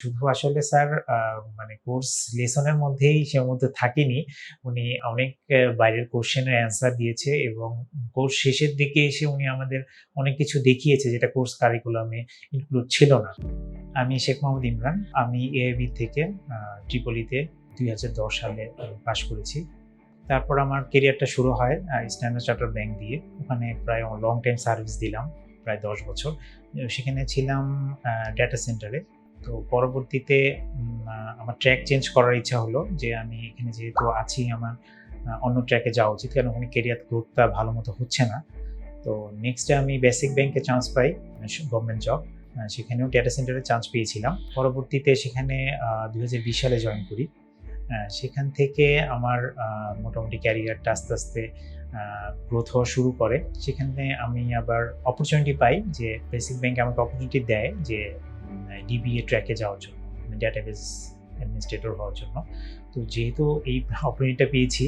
শুধু আসলে স্যার মানে কোর্স লেসনের মধ্যেই সীমাবদ্ধ থাকেনি। উনি অনেক বাইরের কোশ্চেনের অ্যান্সার দিয়েছে এবং কোর্স শেষের দিকে এসে উনি আমাদের অনেক কিছু দেখিয়েছে যেটা কোর্স কারিকুলামে ইনক্লুড ছিল না। আমি শেখ মোহাম্মদ ইমরান। আমি এআইবি থেকে ট্রিপলিতে দুই সালে পাশ করেছি। তারপর আমার কেরিয়ারটা শুরু হয় স্ট্যান্ডার্ড চার্টার ব্যাংক দিয়ে। ওখানে প্রায় লং টাইম সার্ভিস দিলাম, প্রায় দশ বছর। সেখানে ছিলাম ডেটা সেন্টারে তো পরবর্তীতে আমার ট্র্যাক চেঞ্জ করার ইচ্ছা হলো যে আমি এখানে যেহেতু আছি, আমার অন্য ট্র্যাকে যাওয়া উচিত। কারণ ওখানে কেরিয়ার গ্রোথটা ভালো মতো হচ্ছে না। তো নেক্সটে আমি বেসিক ব্যাংকে চান্স পাই গভর্নমেন্ট জব সেখানেও ডেটা সেন্টারে চান্স পেয়েছিলাম। পরবর্তীতে সেখানে দুই হাজার বিশ সালে জয়েন করি। সেখান থেকে আমার মোটামুটি ক্যারিয়ারটা আস্তে আস্তে গ্রোথ হওয়া শুরু করে। সেখানে আমি আবার অপরচুনিটি পাই যে বেসিক ব্যাংক আমাকে অপরচুনিটি দেয় যে ডিবিএ ট্র্যাকে যাওয়ার জন্য ডেটাবেস অ্যাডমিনিস্ট্রেটর হওয়ার জন্য। তো যেহেতু এই অপরচুনিটিটা পেয়েছি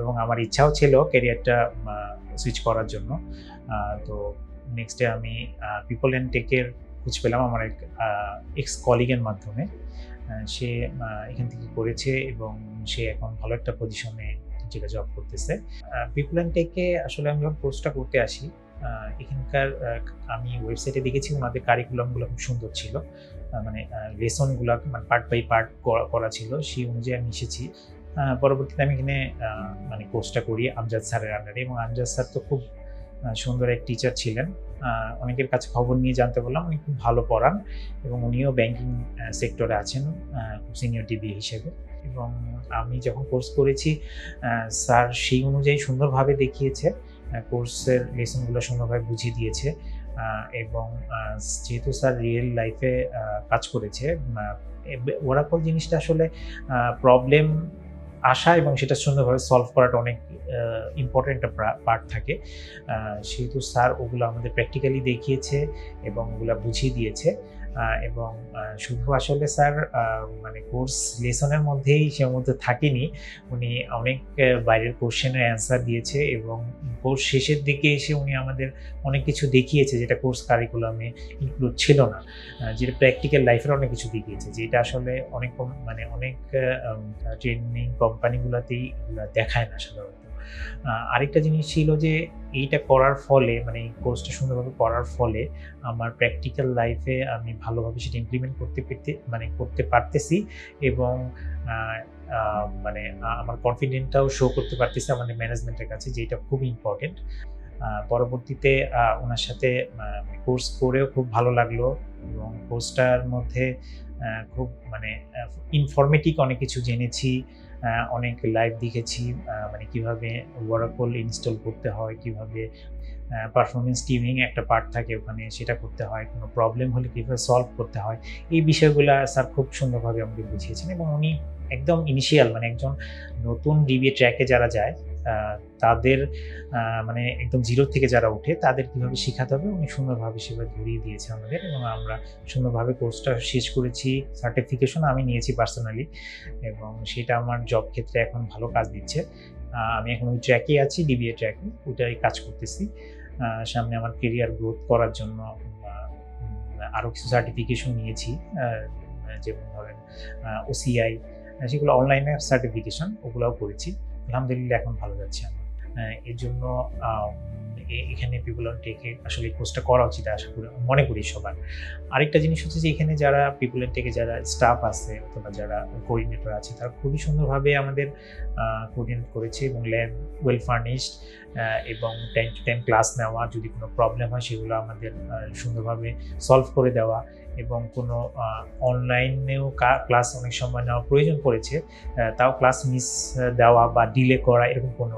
এবং আমার ইচ্ছাও ছিল ক্যারিয়ারটা সুইচ করার জন্য তো নেক্সটে আমি পিপল অ্যান্ড টেকের খোঁজ পেলাম আমার এক এক্স কলিগের মাধ্যমে। সে এখান থেকে করেছে এবং সে এখন ভালো একটা পজিশনে যেটা জব করতেছে। পিপল অ্যান্ড টেকে আসলে আমি যখন কোর্সটা করতে আসি এখানকার আমি ওয়েবসাইটে দেখেছি ওনাদের কারিকুলামগুলো খুব সুন্দর ছিল। মানে লেসনগুলো মানে পার্ট বাই পার্ট করা ছিল, সেই অনুযায়ী আমি এসেছি। পরবর্তীতে আমি এখানে মানে কোর্সটা করি আমজাদ স্যারের আন্ডারে এবং আমজাদ স্যার তো খুব সুন্দর এক টিচার ছিলেন। অনেকের কাছে খবর নিয়ে জানতে পারলাম, উনি খুব ভালো পড়ান এবং উনিও ব্যাংকিং সেক্টরে আছেন সিনিয়র ডিবি হিসেবে। এবং আমি যখন কোর্স করেছি স্যার সেই অনুযায়ী সুন্দরভাবে দেখিয়েছে। কোর্সের লেসনগুলো সুন্দরভাবে বুঝিয়ে দিয়েছে এবং যেহেতু স্যার রিয়েল লাইফে কাজ করেছে ওরাকল জিনিসটা আসলে প্রবলেম আসা এবং সেটা সুন্দরভাবে সলভ করাটা অনেক ইম্পর্টেন্ট পার্ট থাকে। সেহেতু স্যার ওগুলো আমাদের প্র্যাকটিক্যালি দেখিয়েছে এবং ওগুলো বুঝিয়ে দিয়েছে। এবং শুধু আসলে স্যার মানে কোর্স লেসনের মধ্যেই সে মধ্যে থাকেনি। উনি অনেক বাইরের কোশ্চেনের অ্যান্সার দিয়েছে এবং কোর্স শেষের দিকে এসে উনি আমাদের অনেক কিছু দেখিয়েছে যেটা কোর্স কারিকুলামে ইনক্লুড ছিল না যেটা প্র্যাকটিক্যাল লাইফের অনেক কিছু দেখিয়েছে, যেটা আসলে অনেক মানে অনেক ট্রেনিং কোম্পানিগুলোতেই দেখায় না সাধারণত। আরেকটা জিনিস ছিল যে এইটা করার ফলে মানে এই কোর্সটা সুন্দরভাবে করার ফলে আমার প্র্যাকটিক্যাল লাইফে আমি ভালোভাবে সেটা ইমপ্লিমেন্ট করতে পেতে মানে করতে পারতেছি এবং মানে আমার কনফিডেন্টটাও শো করতে পারতেছি আমাদের ম্যানেজমেন্টের কাছে যেটা খুব ইম্পর্টেন্ট পরবর্তীতে ওনার সাথে কোর্স করেও খুব ভালো লাগল এবং কোর্সটার মধ্যে খুব মানে ইনফরমেটিভ অনেক কিছু জেনেছি। অনেক লাইভ দেখেছি মানে কীভাবে ওয়ারাকল ইনস্টল করতে হয়, কীভাবে পারফরমেন্স টিমিং একটা পার্ট থাকে ওখানে, সেটা করতে হয়, কোনো প্রবলেম হলে কীভাবে সলভ করতে হয়, এই বিষয়গুলো স্যার খুব সুন্দরভাবে আমাকে বুঝিয়েছেন এবং উনি একদম ইনিশিয়াল মানে একজন নতুন ডিবি ট্র্যাকে যারা যায় তাদের মানে একদম জিরো থেকে যারা ওঠে, তাদের কীভাবে শেখাতে হবে? উনি সুন্দরভাবে সেভাবে ধরিয়ে দিয়েছে আমাদের এবং আমরা সুন্দরভাবে কোর্সটা শেষ করেছি সার্টিফিকেশন আমি নিয়েছি পার্সোনালি এবং সেটা আমার জব ক্ষেত্রে এখন ভালো কাজ দিচ্ছে। আমি এখন ওই ট্র্যাকে আছি ডিবিএ ট্র্যাকে ওইটাই কাজ করতেছি। সামনে আমার কেরিয়ার গ্রোথ করার জন্য আরও কিছু সার্টিফিকেশন নিয়েছি যেমন ধরেন ওসিআই সেগুলো অনলাইনে সার্টিফিকেশন ওগুলোও করেছি। আলহামদুলিল্লাহ এখন ভালো যাচ্ছে আমার। এর জন্য এখানে পিপুল অন টেকে আসলে কোর্সটা করা উচিত আশা করি, মনে করি সবার। আরেকটা জিনিস হচ্ছে যে এখানে যারা পিপুল অন টেকে যারা স্টাফ আছে অথবা যারা কোঅর্ডিনেটর আছে, তারা খুবই সুন্দরভাবে আমাদের কোঅর্ডিনেট করেছে এবং ল্যাব ওয়েল ফার্নিশড এবং টাইম টু টাইম ক্লাস নেওয়া, যদি কোনো প্রবলেম হয় সেগুলো আমাদের সুন্দরভাবে সলভ করে দেওয়া এবং কোনো অনলাইনেও ক্লাস অনেক সময় নেওয়া প্রয়োজন পড়েছে তাও ক্লাস মিস দেওয়া বা ডিলে করা এরকম কোনো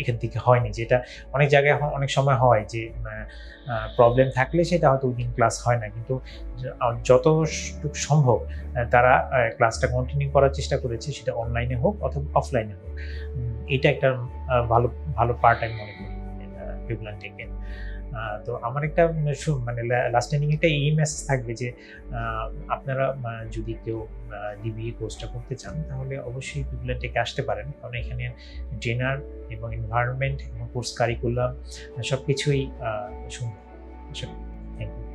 এখান থেকে হয়নি, যেটা অনেক জায়গায় এখন অনেক সময় হয় যে প্রবলেম থাকলে সেটা হয়তো ওই দিন ক্লাস হয় না। কিন্তু যতটুকু সম্ভব তারা ক্লাসটা কন্টিনিউ করার চেষ্টা করেছে, সেটা অনলাইনে হোক অথবা অফলাইনে হোক। এটা একটা ভালো ভালো পার্ট আমি মনে করি। পিপুল আর টেকেন তো আমার একটা মানে লাস্ট টাইমিং একটা এই মেসেজ থাকবে যে আপনারা যদি কেউ ডিবিএ কোর্সটা করতে চান, তাহলে অবশ্যই পিপুল আর টেকে আসতে পারেন। কারণ এখানে ট্রেনার এবং এনভায়রনমেন্ট এবং কোর্স কারিকুলাম সব কিছুই সুন্দর। Thank you